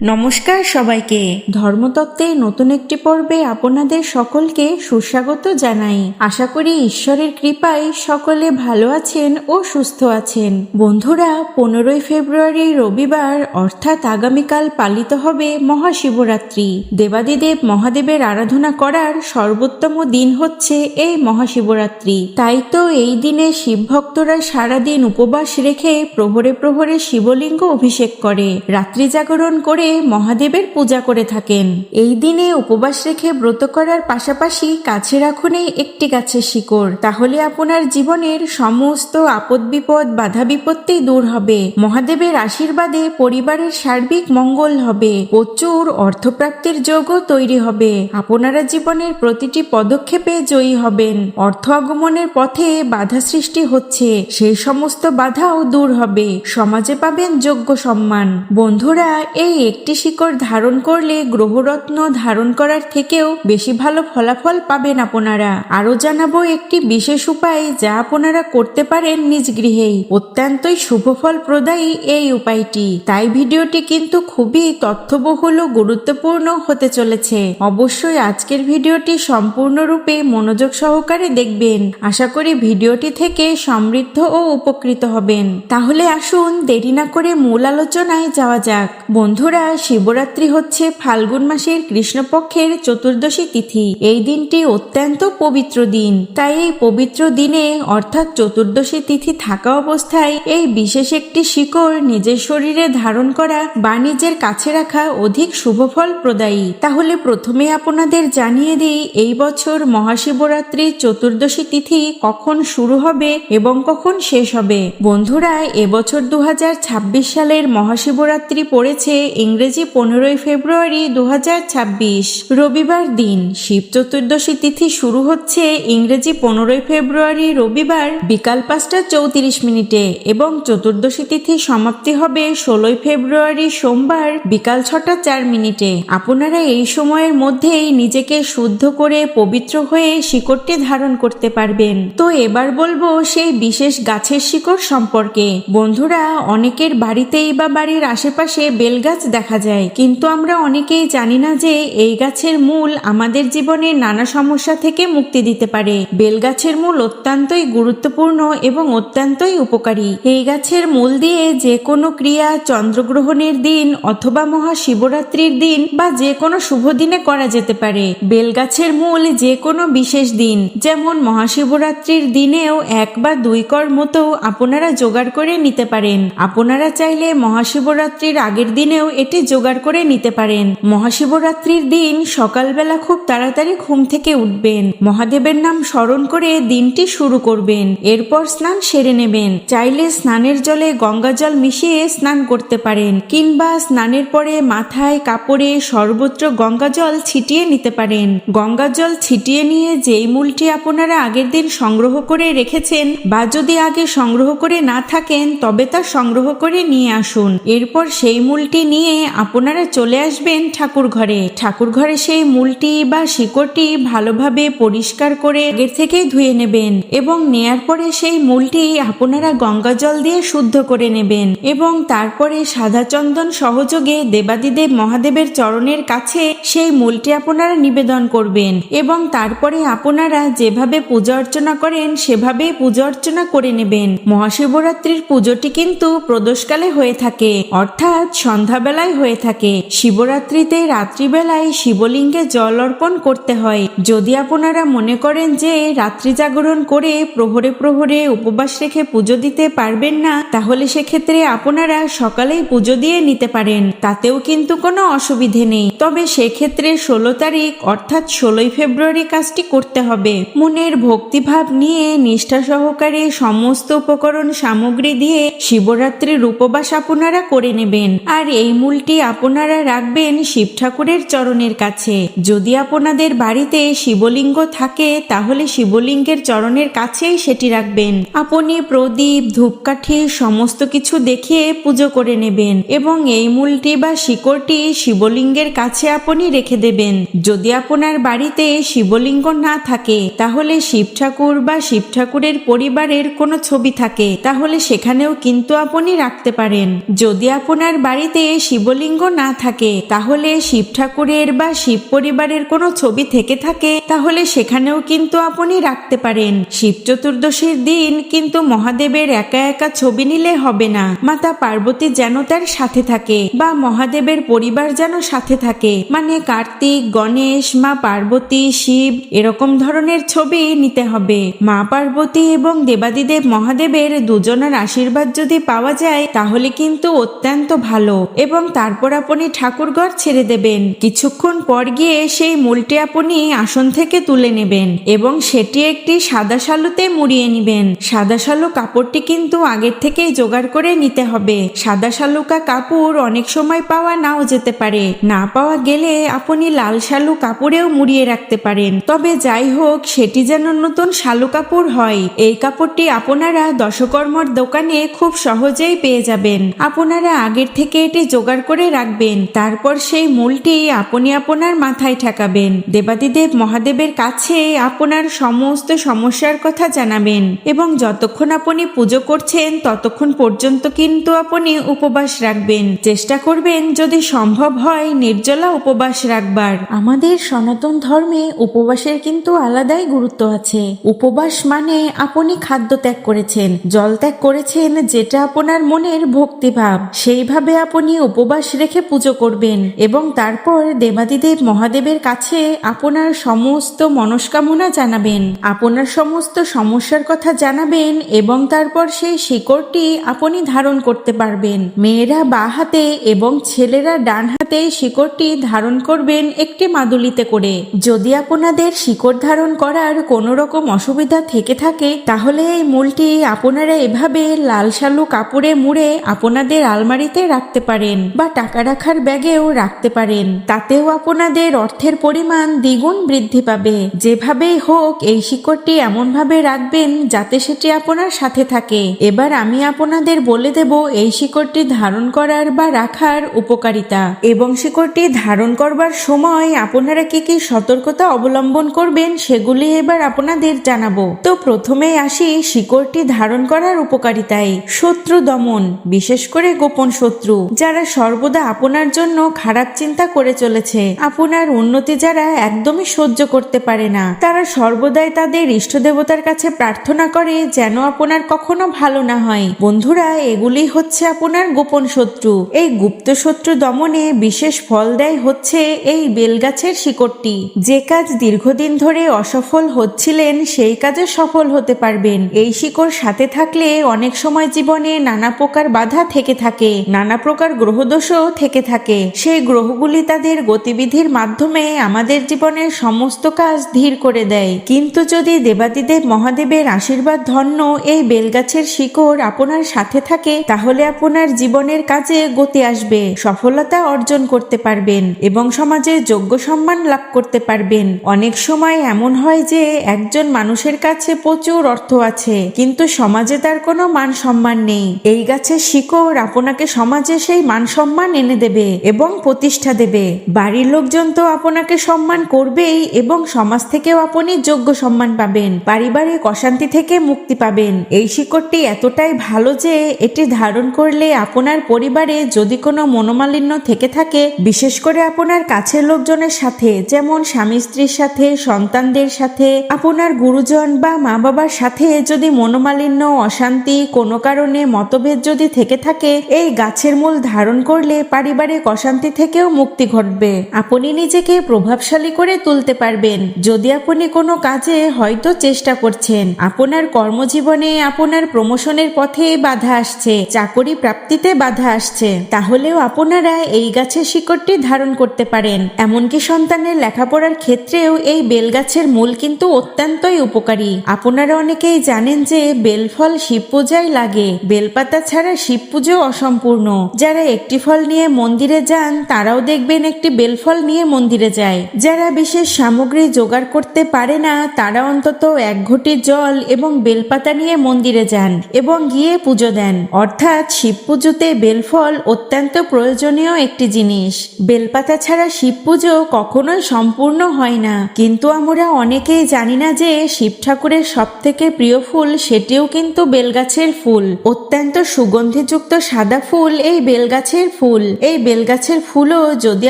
নমস্কার সবাইকে। ধর্মতত্ত্বের নতুন একটি পর্বে আপনাদের সকলকে সুস্বাগত জানাই। আশা করি ঈশ্বরের কৃপায় সকলে ভালো আছেন ও সুস্থ আছেন। বন্ধুরা, পনেরোই ফেব্রুয়ারি রবিবার, অর্থাৎ আগামীকাল পালিত হবে মহাশিবরাত্রি। দেবাদিদেব মহাদেবের আরাধনা করার সর্বোত্তম দিন হচ্ছে এই মহাশিবরাত্রি। তাই তো এই দিনে শিব ভক্তরা সারাদিন উপবাস রেখে প্রহরে প্রহরে শিবলিঙ্গ অভিষেক করে, রাত্রি জাগরণ করে মহাদেবের পূজা করে থাকেন। এই দিনে উপবাস রেখে ব্রত করার পাশাপাশি কাছে রাখুন একটি গাছের শিকড়। তাহলে আপনার জীবনের সমস্ত আপদ বিপদ, বাধা বিপত্তি দূর হবে। মহাদেবের আশীর্বাদে পরিবারের সার্বিক মঙ্গল হবে। প্রচুর অর্থপ্রাপ্তির যোগও তৈরি হবে। আপনারা জীবনের প্রতিটি পদক্ষেপে জয়ী হবেন। অর্থ আগমনের পথে বাধা সৃষ্টি হচ্ছে। সেই সমস্ত বাধাও দূর হবে। সমাজে পাবেন যোগ্য সম্মান। বন্ধুরা, এই একটি শিকড় ধারণ করলে গ্রহরত্ন ধারণ করার থেকেও বেশি ভালো ফলাফল পাবেন আপনারা। আরও জানাব একটি বিশেষ উপায় যা আপনারা করতে পারেন নিজ গৃহেই। অত্যন্তই শুভ ফল প্রদায়ী এই উপায়টি। তাই ভিডিওটি কিন্তু খুবই তথ্যবহুল ও গুরুত্বপূর্ণ হতে চলেছে। অবশ্যই আজকের ভিডিওটি সম্পূর্ণরূপে মনোযোগ সহকারে দেখবেন। আশা করি ভিডিওটি থেকে সমৃদ্ধ ও উপকৃত হবেন। তাহলে আসুন দেরি না করে মূল আলোচনায় যাওয়া যাক। বন্ধুরা শিবরাত্রি হচ্ছে ফাল্গুন মাসের কৃষ্ণপক্ষের চতুর্দশী তিথি। এই দিনটি অত্যন্ত পবিত্র দিন। তাই এই পবিত্র দিনে, অর্থাৎ চতুর্দশী তিথি থাকা অবস্থায় এই বিশেষ একটি শিকড় নিজের শরীরে ধারণ করা বা নিজের কাছে রাখা অধিক শুভফল প্রদায়ী। তাহলে প্রথমে আপনাদের জানিয়ে দিই, এই বছর মহাশিবরাত্রি চতুর্দশী তিথি কখন শুরু হবে এবং কখন শেষ হবে। বন্ধুরা এবছর দু হাজার ছাব্বিশ সালের মহাশিবরাত্রি পড়েছে ইংরেজি পনেরোই ফেব্রুয়ারি দু হাজার ছাব্বিশ, রবিবার দিন। শিব চতুর্দশী তিথি শুরু হচ্ছে ইংরেজি পনেরোই ফেব্রুয়ারি রবিবার বিকাল পাঁচটা চৌত্রিশ মিনিটে এবং চতুর্দশী তিথি সমাপ্তি হবে ষোলোই ফেব্রুয়ারি সোমবার বিকাল ছটা চার মিনিটে। আপনারা এই সময়ের মধ্যেই নিজেকে শুদ্ধ করে পবিত্র হয়ে শিকড়টি ধারণ করতে পারবেন। তো এবার বলব সেই বিশেষ গাছের শিকড় সম্পর্কে। বন্ধুরা, অনেকের বাড়িতেই বা বাড়ির আশেপাশে বেলগাছ দেখা যায়। কিন্তু আমরা অনেকেই জানি না যে এই গাছের মূল আমাদের জীবনে নানা সমস্যা থেকে মুক্তি দিতে পারে। বেলগাছের মূল অত্যন্তই গুরুত্বপূর্ণ এবং অত্যন্তই উপকারী। এই গাছের মূল দিয়ে যে কোনো ক্রিয়া চন্দ্রগ্রহণের দিন অথবা মহাশিবরাত্রির দিন বা যে কোনো শুভ দিনে করা যেতে পারে। বেলগাছের মূল যে কোনো বিশেষ দিন, যেমন মহাশিবরাত্রির দিনেও এক বা দুই কর মতো আপনারা জোগাড় করে নিতে পারেন। আপনারা চাইলে মহাশিবরাত্রির আগের দিনেও এটি জোগাড় করে নিতে পারেন। মহাশিবরাত্রির দিন সকালবেলা খুব তাড়াতাড়ি ঘুম থেকে উঠবেন। মহাদেবের নাম স্মরণ করে দিনটি শুরু করবেন। এরপর স্নান সেরে নেবেন। চাইলে স্নানের জলে গঙ্গা জল মিশিয়ে স্নান করতে পারেন কিংবা স্নানের পরে মাথায় কাপড়ে সর্বত্র গঙ্গা জল ছিটিয়ে নিতে পারেন। গঙ্গা জল ছিটিয়ে নিয়ে যেই মূলটি আপনারা আগের দিন সংগ্রহ করে রেখেছেন বা যদি আগে সংগ্রহ করে না থাকেন তবে তা সংগ্রহ করে নিয়ে আসুন। এরপর সেই মূলটি নিয়ে আপনারা চলে আসবেন ঠাকুর ঘরে। ঠাকুর ঘরে সেই মূলটি বা শিকড়টি ভালোভাবে পরিষ্কার করে আগের থেকে ধুয়ে নেবেন এবং নেয়ার পরে সেই মূলটি আপনারা গঙ্গা জল দিয়ে শুদ্ধ করে নেবেন এবং তারপরে সাদা চন্দন সহযোগে দেবাদিদেব মহাদেবের চরণের কাছে সেই মূলটি আপনারা নিবেদন করবেন এবং তারপরে আপনারা যেভাবে পূজা অর্চনা করেন সেভাবে পূজা অর্চনা করে নেবেন। মহাশিবরাত্রির পুজোটি কিন্তু প্রদোষকালে হয়ে থাকে। অর্থাৎ সন্ধ্যাবেলায় হয়ে থাকে। শিবরাত্রিতে রাত্রিবেলায় শিবলিঙ্গে জল অর্পণ করতে হয়। যদি আপনারা মনে করেন যে রাত্রি জাগরণ করে প্রহরে প্রহরে উপবাস রেখে পুজো দিতে পারবেন না, তাহলে সেক্ষেত্রে আপনারা সকালেই পুজো দিয়ে নিতে পারেন। তাতেও কিন্তু কোনো অসুবিধে নেই। তবে সেক্ষেত্রে ষোলো তারিখ, অর্থাৎ ষোলোই ফেব্রুয়ারি কাজটি করতে হবে। মনের ভক্তিভাব নিয়ে নিষ্ঠা সহকারে সমস্ত উপকরণ সামগ্রী দিয়ে শিবরাত্রির উপবাস আপনারা করে নেবেন। আর এই মূলটি আপনারা রাখবেন শিব ঠাকুরের চরণের কাছে। যদি আপনাদের বাড়িতে শিবলিঙ্গ থাকে, তাহলে শিবলিঙ্গের চরণের কাছেই সেটি রাখবেন। আপনি প্রদীপ, ধূপকাঠি, সমস্ত কিছু দেখিয়ে পুজো করে নেবেন এবং এই মূলটি বা শিকড়টি শিবলিঙ্গের কাছে আপনি রেখে দেবেন। যদি আপনার বাড়িতে শিবলিঙ্গ না থাকে, তাহলে শিব ঠাকুর বা শিব ঠাকুরের পরিবারের কোনো ছবি থাকে। তাহলে সেখানেও কিন্তু আপনি রাখতে পারেন। যদি আপনার বাড়িতে শিব শিবলিঙ্গ না থাকে, তাহলে শিব ঠাকুরের বা শিব পরিবারের কোনো ছবি থেকে থাকে, তাহলে সেখানেও কিন্তু আপনি রাখতে পারেন। শিব চতুর্দশীর দিন কিন্তু মহাদেবের একা একা ছবি নিলে হবে না। মাতা পার্বতী যেন তার সাথে থাকে, বা মহাদেবের পরিবার যেন সাথে থাকে। মানে কার্তিক, গণেশ, মা পার্বতী, শিব, এরকম ধরনের ছবি নিতে হবে। মা পার্বতী এবং দেবাদিদেব মহাদেবের দুজনের আশীর্বাদ যদি পাওয়া যায়, তাহলে কিন্তু অত্যন্ত ভালো। এবং তারপর আপনি ঠাকুরঘর ছেড়ে দেবেন। কিছুক্ষণ পর গিয়ে সেই মূলটি আপনি আসন থেকে তুলে নেবেন এবং সেটি একটি সাদা শালুতে মুড়িয়ে নেবেন। সাদা শালু কাপড়টি কিন্তু আগের থেকেই জোগাড় করে নিতে হবে। সাদা শালুকা কাপড় অনেক সময় পাওয়া নাও যেতে পারে। না পাওয়া গেলে আপনি লাল শালু কাপড়েও মুড়িয়ে রাখতে পারেন। তবে যাই হোক, সেটি যেন নতুন শালু কাপড় হয়। এই কাপড়টি আপনারা দশকর্মর দোকানে খুব সহজেই পেয়ে যাবেন। আপনারা আগের থেকে এটি জোগাড় করে রাখবেন। তারপর সেই মূলটি আপনি আপনার মাথায় ঠেকাবেন। দেবাদিদেব মহাদেবের কাছে আপনার সমস্ত সমস্যার কথা জানাবেন এবং যতক্ষণ আপনি পুজো করছেন, ততক্ষণ পর্যন্ত কিন্তু আপনি উপবাস রাখবেন। চেষ্টা করবেন যদি সম্ভব হয় নির্জলা উপবাস রাখবার। আমাদের সনাতন ধর্মে উপবাসের কিন্তু আলাদাই গুরুত্ব আছে। উপবাস মানে আপনি খাদ্য ত্যাগ করেছেন, জল ত্যাগ করেছেন, যেটা আপনার মনের ভক্তিভাব। সেইভাবে আপনি উপবাস রেখে পুজো করবেন এবং তারপর দেবাদিদেব মহাদেবের কাছে আপনার সমস্ত মনস্কামনা জানাবেন। আপনার সমস্ত সমস্যার কথা জানাবেন এবং তারপর সেই শিকড়টি আপনি ধারণ করতে পারবেন। মেয়েরা বা হাতে এবং ছেলেরা ডান হাতে শিকড়টি ধারণ করবেন একটি মাদুলিতে করে। যদি আপনাদের শিকড় ধারণ করার কোনো রকম অসুবিধা থেকে থাকে, তাহলে এই মূলটি আপনারা এভাবে লাল শালু কাপড়ে মুড়ে আপনাদের আলমারিতে রাখতে পারেন বা টাকা রাখার ব্যাগেও রাখতে পারেন। তাতেও আপনাদের অর্থের পরিমাণ দ্বিগুণ বৃদ্ধি পাবে। যেভাবেই হোক, এই শিকড়টি এমনভাবে রাখবেন যাতে সেটি আপনার সাথে থাকে। এবার আমি আপনাদের বলে দেব এই শিকড়টি ধারণ করার বা রাখার উপকারিতা। এবং শিকড়টি ধারণ করবার সময় আপনারা কি কি সতর্কতা অবলম্বন করবেন সেগুলি এবার আপনাদের জানাব। তো প্রথমেই আসি শিকড়টি ধারণ করার উপকারিতায়। শত্রু দমন, বিশেষ করে গোপন শত্রু। যারা সর্বদা আপনার জন্য খারাপ চিন্তা করে চলেছে। আপনার উন্নতি যারা একদমই সহ্য করতে পারে না। তারা সর্বদাই তাদের ইষ্ট দেবতার কাছে প্রার্থনা করে যেন আপনার কখনো ভালো না হয়। বন্ধুরা, এগুলি হচ্ছে আপনার গোপন শত্রু। এই গুপ্ত শত্রু দমনে বিশেষ ফল দেয় হচ্ছে এই বেলগাছের শিকড়টি। যে কাজ দীর্ঘদিন ধরে অসফল হচ্ছিলেন, সেই কাজে সফল হতে পারবেন। এই শিকড় সাথে থাকলে অনেক সময় জীবনে নানা প্রকার বাধা থেকে থাকে। নানা প্রকার গ্রহদোষও থেকে থাকে। সেই গ্রহগুলি তাদের গতিবিধির মাধ্যমে আমাদের জীবনের সমস্ত কাজ ধীর করে দেয়। কিন্তু যদি দেবাদিদেব মহাদেবের আশীর্বাদ ধন্য এই বেলগাছের শিকড় আপনার সাথে থাকে, তাহলে আপনার জীবনের কাজে গতি আসবে, সফলতা অর্জন করতে পারবেন এবং সমাজে যোগ্য সম্মান লাভ করতে পারবেন। অনেক সময় এমন হয় যে, একজন মানুষের কাছে প্রচুর অর্থ আছে, কিন্তু সমাজে তার কোনো মান সম্মান নেই। এই গাছের শিকড় আপনাকে সমাজে সেই মান সম্মান এনে দেবে এবং প্রতিষ্ঠা দেবে। বাড়ির লোকজন তো আপনাকে সম্মান করবেই এবং সমাজ থেকেও আপনি যোগ্য সম্মান পাবেন। পারিবারিক অশান্তি থেকে মুক্তি পাবেন। এই শিকড়টি এতটাই ভালো যে এটি ধারণ করলে আপনার পরিবারে যদি কোনো মনোমালিন্য থেকে থাকে, বিশেষ করে আপনার কাছের লোকজনের সাথে, যেমন স্বামী স্ত্রীর সাথে, সন্তানদের সাথে, আপনার গুরুজন বা মা বাবার সাথে যদি মনোমালিন্য, অশান্তি কোনো কারণে, মতভেদ যদি থেকে থাকে, এই গাছের মূল ধারণ করলে পারিবারিক অশান্তি থেকেও মুক্তি ঘটবে। আপনি নিজেকে প্রভাবশালী করে তুলতে পারবেন। যদি আপনি কোনো কাজে হয়তো চেষ্টা করছেন, আপনার কর্মজীবনে আপনার প্রমোশনের পথে বাধা আসছে, চাকরি প্রাপ্তিতে বাধা আসছে, তাহলেও আপনারা এই গাছের শিকড়টি ধারণ করতে পারেন। এমনকি সন্তানের লেখাপড়ার ক্ষেত্রেও এই বেলগাছের মূল কিন্তু অত্যন্তই উপকারী। আপনারা অনেকেই জানেন যে বেলফল শিব পূজায় লাগে। বেলপাতা ছাড়া শিব পুজো অসম্পূর্ণ। যারা একটি ফল নিয়ে মন্দিরে যান, তারাও দেখবেন একটি বেলফল নিয়ে মন্দিরে যায়। যারা বিশেষ সামগ্রী জোগাড় করতে পারে না, তারা অন্তত এক ঘটি জল এবং বেলপাতা নিয়ে মন্দিরে যান এবং গিয়ে পুজো দেন। অর্থাৎ শিব পুজোতে বেলফল অত্যন্ত প্রয়োজনীয় একটি জিনিস। বেলপাতা ছাড়া শিব পুজো কখনোই সম্পূর্ণ হয় না। কিন্তু আমরা অনেকেই জানি না যে শিব ঠাকুরের সব থেকে প্রিয় ফুল সেটিও কিন্তু বেলগাছের ফুল। অত্যন্ত সুগন্ধিযুক্ত সাদা ফুল এই বেলগাছের ফুল। এই বেলগাছের ফুলও যদি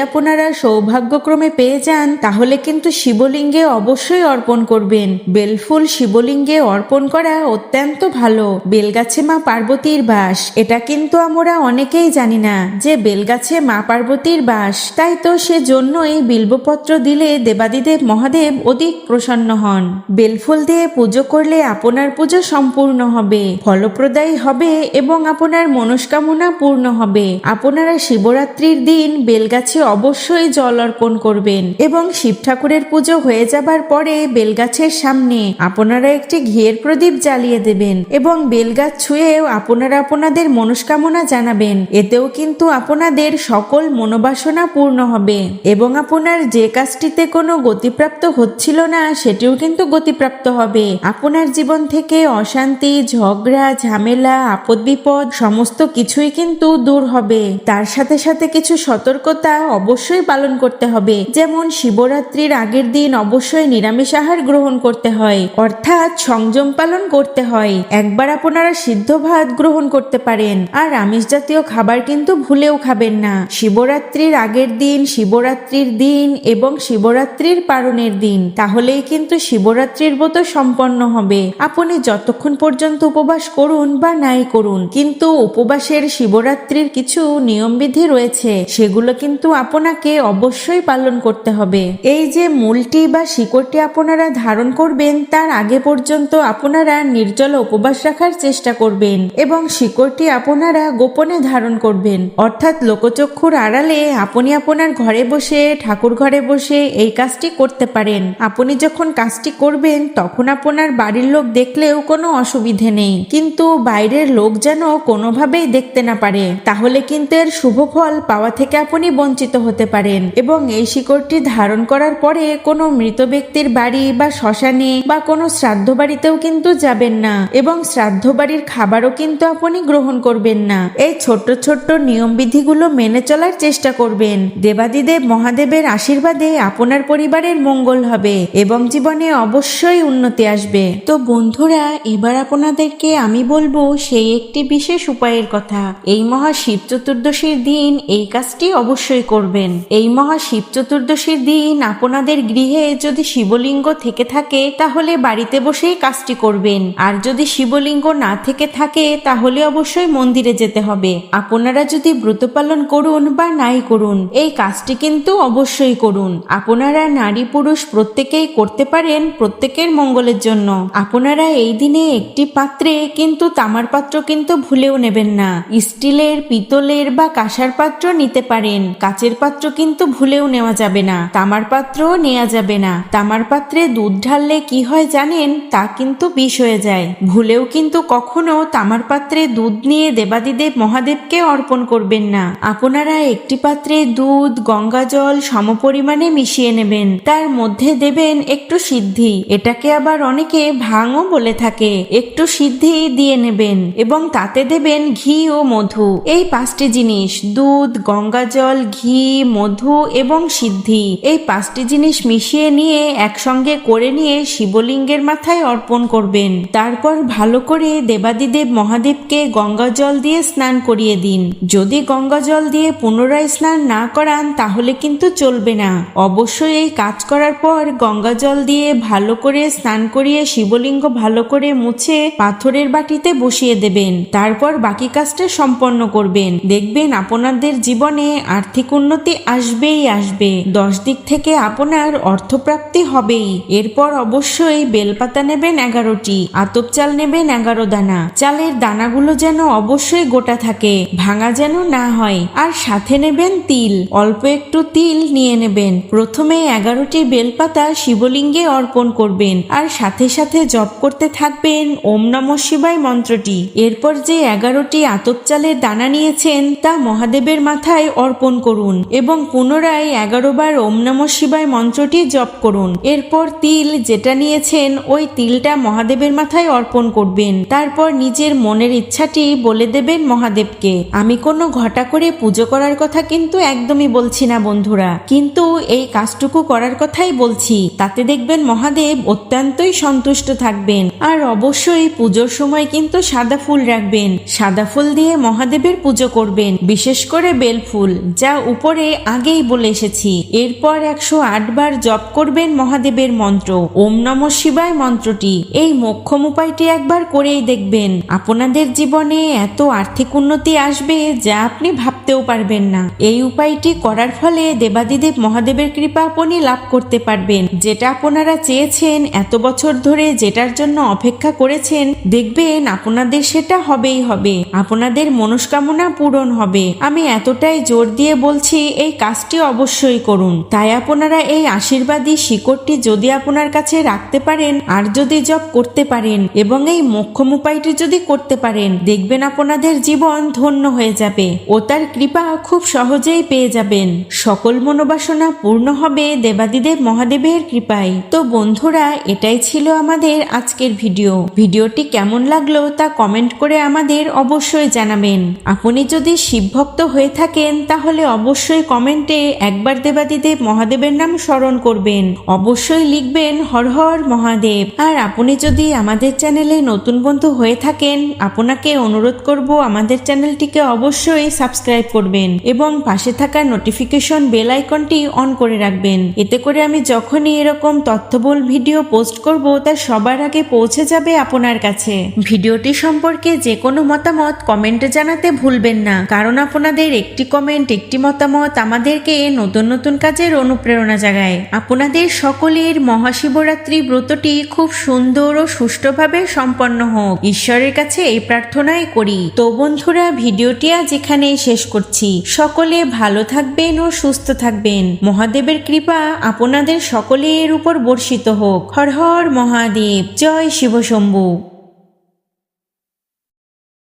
আপনারা সৌভাগ্যক্রমে পেয়ে যান, তাহলে কিন্তু শিবলিঙ্গে অবশ্যই অর্পণ করবেন। বেলফুল শিবলিঙ্গে অর্পণ করা অত্যন্ত ভালো। বেলগাছে মা পার্বতীর বাস। এটা কিন্তু আমরা অনেকেই জানি না যে বেলগাছে মা পার্বতীর বাস। তাই তো সেজন্যই বিল্বপত্র দিলে দেবাদিদেব মহাদেব অধিক প্রসন্ন হন। বেলফুল দিয়ে পুজো করলে আপনার পুজো সম্পূর্ণ হবে, ফলপ্রদায়ী হবে এবং আপনার মনস্কামনা পূর্ণ হবে। আপনারা শিবরাত্রির দিন বেলগাছে অবশ্যই জল অর্পণ করবেন এবং শিব ঠাকুরের পুজো হয়ে যাবার পরে বেলগাছের সামনে আপনারা একটি ঘিয়ের প্রদীপ জ্বালিয়ে দেবেন এবং বেলগাছ ছুঁয়েও আপনারা আপনাদের মনস্কামনা জানাবেন। এতেও কিন্তু আপনাদের সকল মনোবাসনা পূর্ণ হবে এবং আপনার যে কাজটিতে কোনো গতিপ্রাপ্ত হচ্ছিল না, সেটিও কিন্তু গতিপ্রাপ্ত হবে। আপনার জীবন থেকে অশান্তি, ঝগড়া, ঝামেলা আপদ বিপদ সমস্ত কিছুই কিন্তু দূর হবে। তার সাথে সাথে কিছু সতর্কতা অবশ্যই পালন করতে হবে। যেমন শিবরাত্রির আগের দিন অবশ্যই নিরামিষ আহার গ্রহণ করতে হয়। অর্থাৎ সংযম পালন করতে হয়। একবার আপনারা সিদ্ধ ভাত গ্রহণ করতে পারেন। আর আমিষ জাতীয় খাবার কিন্তু ভুলেও খাবেন না। শিবরাত্রির আগের দিন, শিবরাত্রির দিন এবং শিবরাত্রির পালনের দিন। তাহলেই কিন্তু শিবরাত্রির ব্রত সম্পন্ন হবে। আপনি যতক্ষণ পর্যন্ত উপবাস করুন বা নাই করুন। কিন্তু উপবাসের শিবরাত্রির কিছু নিয়মবিধি রয়েছে, সেগুলো কিন্তু আপনাকে অবশ্যই পালন করতে হবে। এই যে মূলটি বা শিকড়টি আপনারা ধারণ করবেন, তার আগে পর্যন্ত আপনারা নির্জল উপবাস রাখার চেষ্টা করবেন এবং শিকড়টি আপনারা গোপনে ধারণ করবেন। অর্থাৎ লোকচক্ষুর আড়ালে আপনি আপনার ঘরে বসে, ঠাকুর ঘরে বসে এই কাজটি করতে পারেন। আপনি যখন কাজটি করবেন, তখন আপনার বাড়ির লোক দেখলেও কোনো অসুবিধে নেই। কিন্তু বাইরের লোক যেন কোনোভাবেই দেখতে না পারে, তাহলে কিন্তু শুভ ফল পাওয়া থেকে আপনি বঞ্চিত হতে পারেন এবং এই শিকড়টি ধারণ করার পরে কোনো মৃত ব্যক্তির বাড়ি বা শ্মশানে বা কোনো শ্রাদ্ধ বাড়িতেও কিন্তু যাবেন না এবং শ্রাদ্ধ বাড়ির খাবারও কিন্তু আপনি গ্রহণ করবেন না। এই ছোট্ট ছোট্ট নিয়ম বিধিগুলো মেনে চলার চেষ্টা করবেন। দেবাদিদেব মহাদেবের আশীর্বাদে আপনার পরিবারের মঙ্গল হবে এবং জীবনে অবশ্যই উন্নতি আসবে। তো বন্ধুরা, এবার আপনাদেরকে আমি বলব সেই একটি বিশেষ উপায়ের কথা। এই মহা শিব চতুর্দশীর দিন এই কাজটি অবশ্যই করবেন। এই মহা শিব চতুর্দশীর দিন আপনাদের গৃহে যদি শিবলিঙ্গ থেকে থাকে, তাহলে বাড়িতে বসেই কাজটি করবেন। আর যদি শিবলিঙ্গ না থেকে থাকে, তাহলে অবশ্যই মন্দিরে যেতে হবে। আপনারা যদি ব্রত পালন করুন বা নাই করুন, এই কাজটি কিন্তু অবশ্যই করুন। আপনারা নারী পুরুষ প্রত্যেকেই করতে পারেন প্রত্যেকের মঙ্গলের জন্য। আপনারা এই দিনে একটি পাত্রে কিন্তু তামার পাত্র কিন্তু ভুলেও নেবেন না। স্টিলের, পিতলের বা কাঁসার পাত্র নিতে পারেন। কাচের পাত্র কিন্তু ভুলেও নেওয়া যাবে না। তামার পাত্র নেওয়া যাবে না। তামার পাত্রে দুধ ঢাললে কি হয় জানেন? তা কিন্তু বিষ হয়ে যায়। ভুলেও কিন্তু কখনো তামার পাত্রে দুধ নিয়ে দেবাদিদেব মহাদেবকে অর্পণ করবেন না। আপনারা একটি পাত্রে দুধ, গঙ্গা জল সমপরিমাণে মিশিয়ে নেবেন। তার মধ্যে দেবেন একটু সিদ্ধি। এটাকে আবার অনেকে ভাঙও বলে থাকে। একটু সিদ্ধি দিয়ে নেবেন এবং তাতে দেবেন ঘি ও মধু। এই পাঁচটি জিনিস দুধ, গঙ্গা জল, ঘি, মধু এবং সিদ্ধি। এই পাঁচটি জিনিস মিশিয়ে নিয়ে একসঙ্গে করে নিয়ে শিবলিঙ্গের মাথায় অর্পণ করবেন। তারপর ভালো করে দেবাদিদেব মহাদেবকে গঙ্গা জল দিয়ে স্নান করিয়ে দিন। যদি গঙ্গা জল দিয়ে পুনরায় স্নান না করান, তাহলে কিন্তু চলবে না। অবশ্যই এই কাজ করার পর গঙ্গা জল দিয়ে ভালো করে স্নান করিয়ে শিবলিঙ্গ ভালো করে মুছে পাথরের বাটিতে বসিয়ে দেবেন। তারপর বাকি কাজটা সম্পন্ন করবেন। দেখবেন আপনাদের জীবনে আর্থিক উন্নতি আসবেই আসবে। দশ দিক থেকে আপনার অর্থপ্রাপ্তি হবেই। এরপর অবশ্যই বেলপাতা নেবেন এগারোটি, আতপ চাল নেবেন এগারো দানা। চালের দানাগুলো যেন অবশ্যই গোটা থাকে, ভাঙা যেন না হয়। আর সাথে নেবেন তিল, অল্প একটু তিল নিয়ে নেবেন। প্রথমে এগারোটি বেলপাতা শিবলিঙ্গে অর্পণ করবেন আর সাথে সাথে জপ করতে থাকবেন ওম নম শিবায় মন্ত্রটি। এরপর যে এগারোটি আতপ চালের দানা নিয়েছেন, তা মহাদেবের মাথায় অর্পণ করুন এবং পুনরায় এগারো বার ওম নম শিবায় মন্ত্রটি জপ করুন। এরপর তিল যেটা নিয়েছেন, ওই তিলটা মহাদেবের মাথায় অর্পণ করবেন। তারপর নিজের মনের ইচ্ছাটি বলে দেবেন মহাদেবকে। আমি কোনো ঘটা করে পুজো করার কথা কিন্তু একদমই বলছি না বন্ধুরা। কিন্তু এই কাজটুকু করার কথাই বলছি। তাতে দেখবেন মহাদেব অত্যন্তই সন্তুষ্ট থাকবেন। আর অবশ্যই পুজোর সময় কিন্তু সাদা ফুল রাখবেন। সাদা ফুল দিয়ে মহাদেবের পুজো করবেন। বিশেষ করে বেলফুল, যা উপরে আগেই বলে এসেছি। এরপর একশো বার জপ করবেন মহাদেবের মন্ত্র। ওম নম শিবায় মন্ত্রটি। এই মোক্ষম উপায়টি একবার করেই দেখবেন। আপনাদের জীবনে এত আর্থিক উন্নতি আসবে যা আপনি ভাবতেও পারবেন না। এই উপায়টি করার ফলে দেবাদিদেব মহাদেবের কৃপা আপনি লাভ করতে পারবেন। যেটা আপনারা চেয়েছেন, এত বছর ধরে যেটার জন্য অপেক্ষা করেছেন, দেখবেন আপনাদের সেটা হবেই হবে। আপনাদের মনস্কামনা পূরণ হবে। আমি এতটাই জোর দিয়ে বলছি, এই কাজটি অবশ্যই করুন। তাই আপনারা এই আশীর্বাদী শিকড়টি যদি আপনার কাছে রাখতে পারেন, আর যদি জব করতে পারেন, এবং এই মোক্ষম উপায়টি যদি করতে পারেন, দেখবেন আপনাদের জীবন ধন্য হয়ে যাবে। ও তার কৃপা খুব সহজেই পেয়ে যাবেন। সকল মনোবাসনা পূর্ণ হবে দেবাদিদেব মহাদেবের কৃপায়। তো বন্ধুরা, এটাই ছিল আমাদের আজকের ভিডিও। ভিডিওটি কেমন লাগল তা কমেন্ট করে আমাদের অবশ্যই জানাবেন। আপনি যদি শিবভক্ত হয়ে থাকেন, তাহলে অবশ্যই কমেন্টে একবার দেবাদিদেব মহাদেবের নাম স্মরণ করবেন। অবশ্যই লিখবেন, হর হর মহাদেব। আর আপনি যদি আমাদের চ্যানেলে নতুন বন্ধু হয়ে থাকেন, আপনাকে অনুরোধ করব আমাদের চ্যানেলটিকে অবশ্যই সাবস্ক্রাইব করবেন এবং পাশে থাকা নোটিফিকেশন বেল আইকনটি অন করে রাখবেন। এতে করে আমি যখনই এরকম তথ্যবল ভিডিও পোস্ট করব, তা সবার আগে পৌঁছে যাবে আপনার কাছে। ভিডিওটি সম্পর্কে যে কোনো মতামত কমেন্টে জানাতে ভুলবেন না। কারণ আপনাদের একটি কমেন্ট একটি মতামত আমাদেরকে নতুন নতুন কাজের অনুপ্রেরণা জাগায়। আপনাদের সকলের মহাশিবরাত্রি ব্রতটি খুব সুন্দর ও সুষ্ঠুভাবে সম্পন্ন হোক। ঈশ্বরের কাছে এই প্রার্থনাই করি। তো বন্ধুরা, ভিডিওটি আজ এখানেই শেষ করছি। সকলে ভালো থাকবেন ও সুস্থ থাকবেন। মহাদেবের কৃপা আপনাদের সকলের উপর বর্ষিত হোক। হর হর মহাদেব। জয় শিবশম্ভু